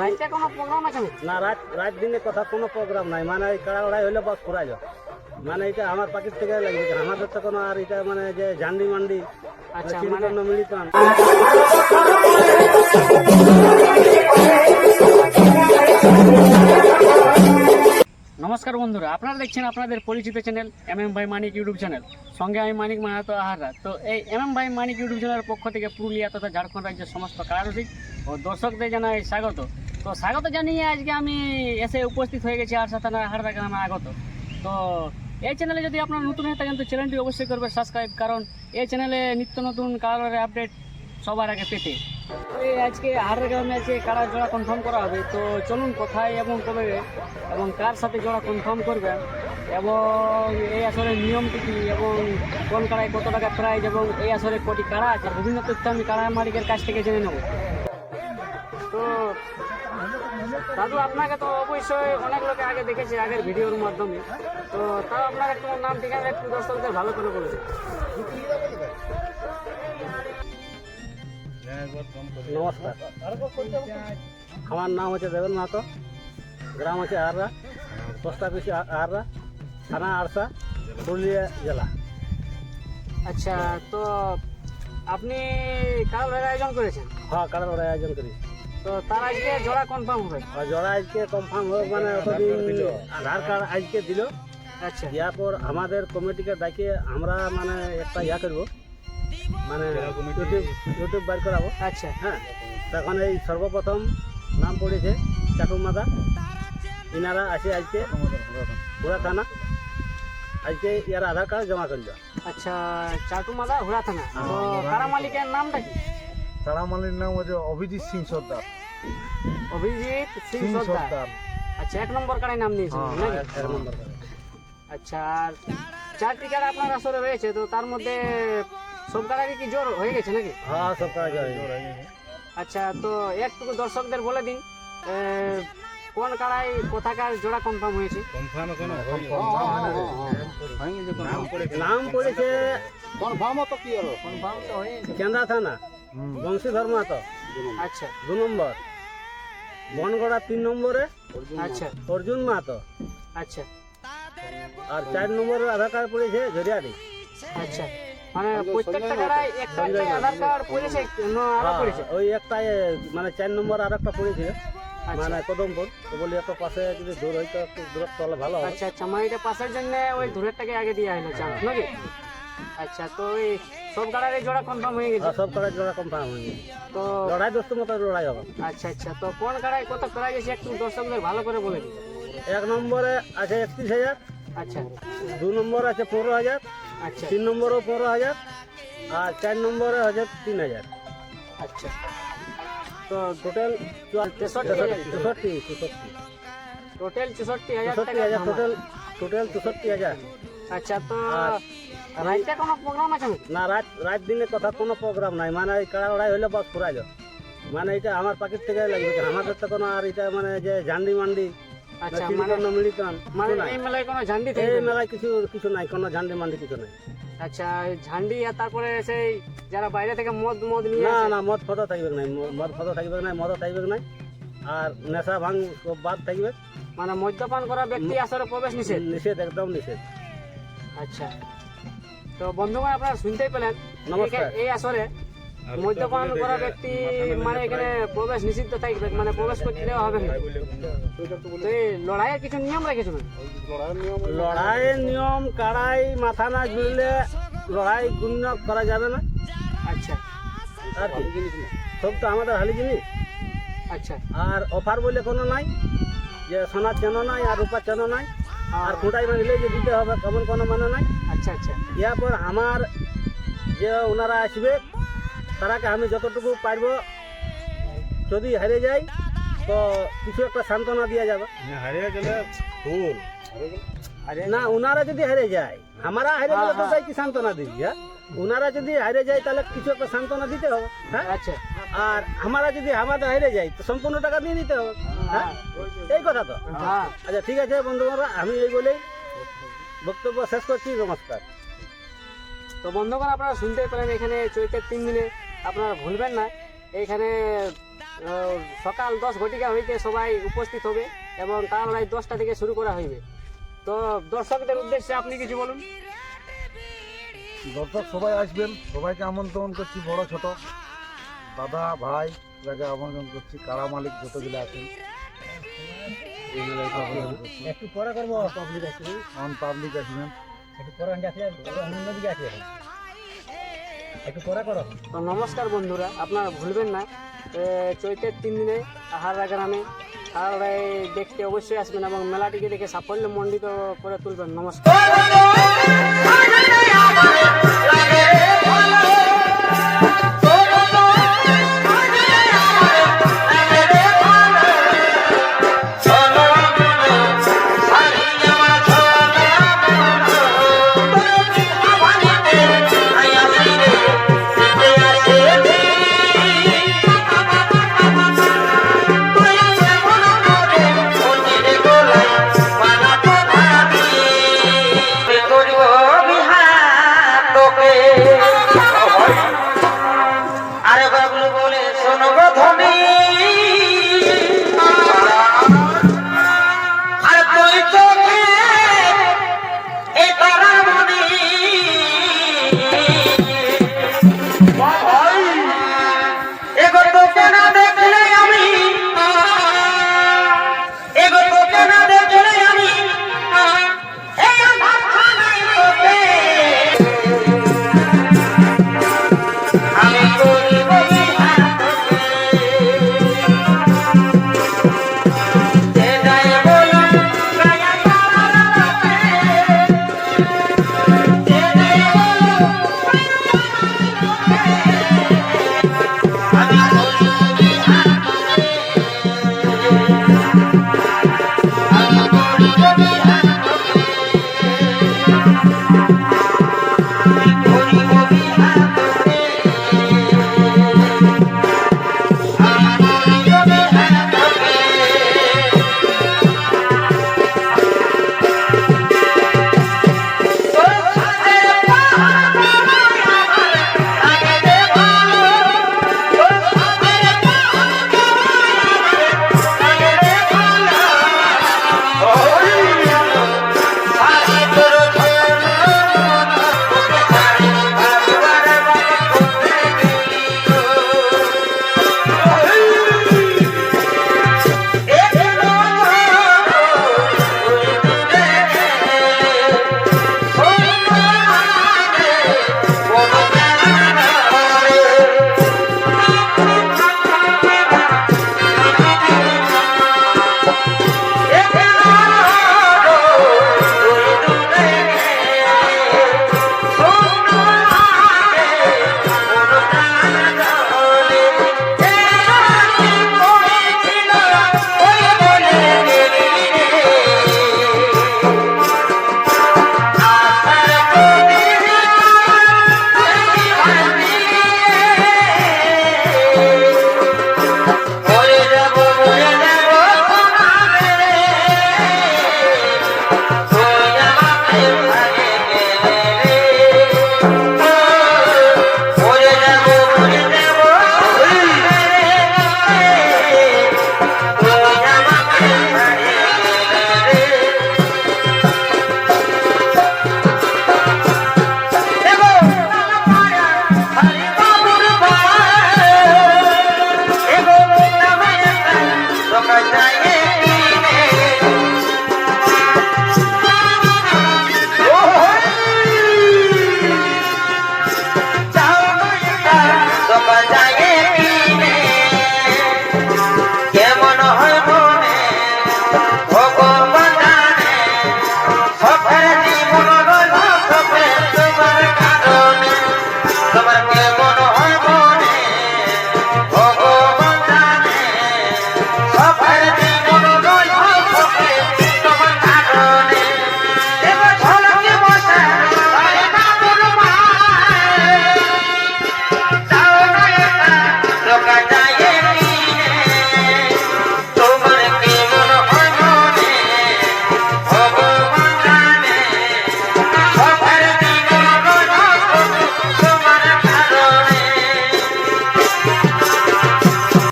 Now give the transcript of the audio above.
রাইতে কোনো প্রোগ্রাম আছে না রাত রাত দিনে কথা কোনো প্রোগ্রাম নাই। মানে বাস মানে এটা আমার পাখির থেকে আমাদের তো কোনো আর এটা মানে যে মান্ডি আচ্ছা, চিড়িকন্ন নমস্কার বন্ধুরা আপনারা দেখছেন আপনাদের পরিচিত চ্যানেল এম এম ভাই মানিক ইউটিউব চ্যানেল। সঙ্গে আমি মানিক মাহাতো আহারা। তো এই এম এম ভাই মানিক ইউটিউব চ্যানেলের পক্ষ থেকে পুরুলিয়া তথা ঝাড়খণ্ড রাজ্যের সমস্ত কারারসিক ও দর্শকদের জানাই স্বাগত। তো স্বাগত জানিয়ে আজকে আমি এসে উপস্থিত হয়ে গেছি আর সাথে হারদা গ্রামে আগত। তো এই চ্যানেলে যদি আপনারা নতুন হয়ে থাকেন, তো চ্যানেলটি অবশ্যই করবে সাবস্ক্রাইব কারণ এই চ্যানেলে নিত্য নতুন কালারের আপডেট সবার আগে পেতে। আজকে হারের গ্রামে আজকে কারা জোড়া কনফার্ম করা হবে, তো চলুন কোথায় এবং কবে এবং কার সাথে জোড়া কনফার্ম করবেন এবং এই আসলে নিয়মটি কী এবং কোন কাড়ায় কত টাকা প্রাইজ এবং এই আসলে কটি কারা আছে বিভিন্ন তথ্য আমি কারা মালিকের কাছ থেকে জেনে নেব। তো দাদু আপনাকে তো অবশ্যই অনেক লোকে আগে দেখেছে আগের ভিডিওর মাধ্যমে। তো তাও আপনার একটু নাম ঠিকানা একটু দর্শকদের ভালো করে বলেছে নমস্কার। আমার নাম হচ্ছে দেবেন মাহাতো গ্রাম হচ্ছে আররা পোস্ট অফিস আররা থানা আরসা পুরুলিয়া জেলা। আচ্ছা তো আপনি কারোর আয়োজন করেছেন? হ্যাঁ ওরা আয়োজন করি তো তার আজকে জোড়া কনফার্ম হবে। জোড়া আজকে কনফার্ম হোক মানে অতদিন আধার কার্ড আজকে দিল। আচ্ছা। দেওয়ার পর আমাদের কমিটিকে ডাকিয়ে আমরা মানে একটা ইয়া করব। মানে ইউটিউব ইউটিউব বার করাবো। আচ্ছা। হ্যাঁ? তখন এই সর্বপ্রথম নাম পড়েছে চাটুমাদা ইনারা আছে আজকে পুরা থানা। আজকে ইয়ার আধার কার্ড জমা করল। আচ্ছা চাটু মাদা হুড়া থানা। তো কারা মালিকের নামটা কি? তারামালির নাম হচ্ছে অভিজিৎ সিং সর্দার। অভিজিৎ সিং সর্দার? আচ্ছা এক নম্বর কারের নাম নিয়েছেন হ্যাঁ, আচ্ছা আর চারটি কারা আপনার আসরে রয়েছে তো তার মধ্যে সব কারারই কি জোর হয়ে গেছে নাকি? হ্যাঁ সব কাড়া জোর হয়ে গেছে। আচ্ছা তো একটুকু দর্শকদের বলে দিন কোন কারাই কোথাকার জোড়া কনফার্ম হয়েছে? নাম পড়েছে। কনফার্ম তো কি হলো? কেন্দ্রা থানা। বংশীধর মাহাতো। আচ্ছা। দু নম্বর। বনগড়া তিন নম্বরে। আচ্ছা। অর্জুন মাহাতো। আচ্ছা। আর চার নম্বরে আধার কার্ড পড়েছে ঝরিয়ারি আচ্ছা। মানে প্রত্যেকটা একটা একটা আধার কার্ড পড়েছে না আরও পড়েছে। ওই একটা মানে চার নম্বর আর একটা পড়েছে। আচ্ছা। মানে কদমপুর। তো বলি এত পাশে যদি দূর হইতো একটু দূরত্ব হলে ভালো আচ্ছা আচ্ছা। মানে এটা পাশের জন্য ওই দূরেরটাকে আগে দিয়ে হলো চান্স নাকি? আচ্ছা তো ওই সব গাড়ার জোড়া কনফার্ম হয়ে গেছে? সব কাজ জোড়া কনফার্ম হয়নি তো লড়াই দোস্ত মতো লড়াই হবে। আচ্ছা আচ্ছা। তো কোন গাড়ায় কত প্রাইজ আছে একটু দর্শকদের ভালো করে বলে দিন। এক নম্বরে আছে একত্রিশ হাজার আচ্ছা। দু নম্বর আছে পনেরো হাজার আচ্ছা। তিন নম্বরও পনেরো হাজার আর চার নম্বরে আছে তিন হাজার। আচ্ছা। তো টোটাল তেষট্টি। চৌষট্টি টোটাল চৌষট্টি হাজার টোটাল টোটাল চৌষট্টি হাজার। আচ্ছা তো রাইতে কোনো প্রোগ্রাম আছে না রাত রাত দিনে কথা কোনো প্রোগ্রাম নাই। মানে এই কাড়া লড়াই হলে বাস যায় মানে এটা আমার পাখির থেকে লাগবে আমাদের তো কোনো আর এটা মানে যে জান্ডি মান্ডি আচ্ছা মানে চিলিকন মানে এই মেলায় কোনো ঝান্ডি এই মেলায় কিছু কিছু নাই কোনো ঝান্ডি মান্ডি কিছু নাই। আচ্ছা ঝান্ডি আর তারপরে সেই যারা বাইরে থেকে মদ মদ নিয়ে না না মদ ফদ থাকবে না মদ ফদ থাকবে না মদ থাকবে না। আর নেশা ভাঙ সব বাদ থাকবে। মানে মদ্যপান করা ব্যক্তি আসার প্রবেশ নিষেধ? নিষেধ একদম নিষেধ। আচ্ছা। তো বন্ধুগণ আপনারা শুনতেই পেলেন। নমস্কার। এই আসরে মদ্যপান করা ব্যক্তি মানে এখানে প্রবেশ নিষিদ্ধ থাকবে মানে প্রবেশ করতে দেওয়া হবে না। তো এই লড়াইয়ের কিছু নিয়ম রেখেছো না? লড়াইয়ের নিয়ম কাড়াই মাথা না জুড়লে লড়াই গুণ্য করা যাবে না। আচ্ছা। আর কি? সব তো আমাদের হালি জিনিস। আচ্ছা। আর অফার বলে কোনো নাই যে সোনার চেন নাই আর রূপার চেন নাই আর খুঁটাই মারলে যে দিতে হবে কেমন কোনো মানে নাই। আচ্ছা আচ্ছা। ইয়ারপর আমার যে ওনারা আসবে তারাকে আমি যতটুকু পারব যদি হারিয়ে যাই তো কিছু একটা সান্ত্বনা দেওয়া যাবে। হারিয়ে গেলে ফুল না ওনারা যদি হেরে যায় আমরা হেরে গেলে তো তাই কি সান্ত্বনা দিই হ্যাঁ? ওনারা যদি হেরে যায় তাহলে কিছু একটা সান্ত্বনা দিতে হবে হ্যাঁ? আচ্ছা। আর আমরা যদি আমাদের হেরে যাই তো সম্পূর্ণ টাকা দিয়ে দিতে হবে হ্যাঁ? এই কথা তো? হ্যাঁ আচ্ছা ঠিক আছে বন্ধুরা আমি এই বলেই বক্তব্য শেষ করছি নমস্কার। তো বন্ধুগণ আপনারা শুনতেই পেলেন এখানে চৈতের তিন দিনে আপনারা ভুলবেন না। এইখানে সকাল দশ ঘটিকা হইতে সবাই উপস্থিত হবে এবং কাড়া লড়াই দশটা থেকে শুরু করা হইবে। তো দর্শকদের উদ্দেশ্যে আপনি কিছু বলুন। দর্শক সবাই আসবেন সবাইকে আমন্ত্রণ করছি বড় ছোট। দাদা ভাই সবাইকে আমন্ত্রণ করছি কারা মালিক যতগুলো আছেন। একটু পরে করব। পাবলিক আসবে অন পাবলিক আসবেন একটু পরে আসলে অন্য দিকে আসবে একটু করো। নমস্কার বন্ধুরা, আপনারা ভুলবেন না। চৈতের তিন দিনে আহারা গ্রামে লড়াই দেখতে অবশ্যই আসবেন এবং মেলাটিকে দেখে সাফল্য মণ্ডিত করে তুলবেন। নমস্কার।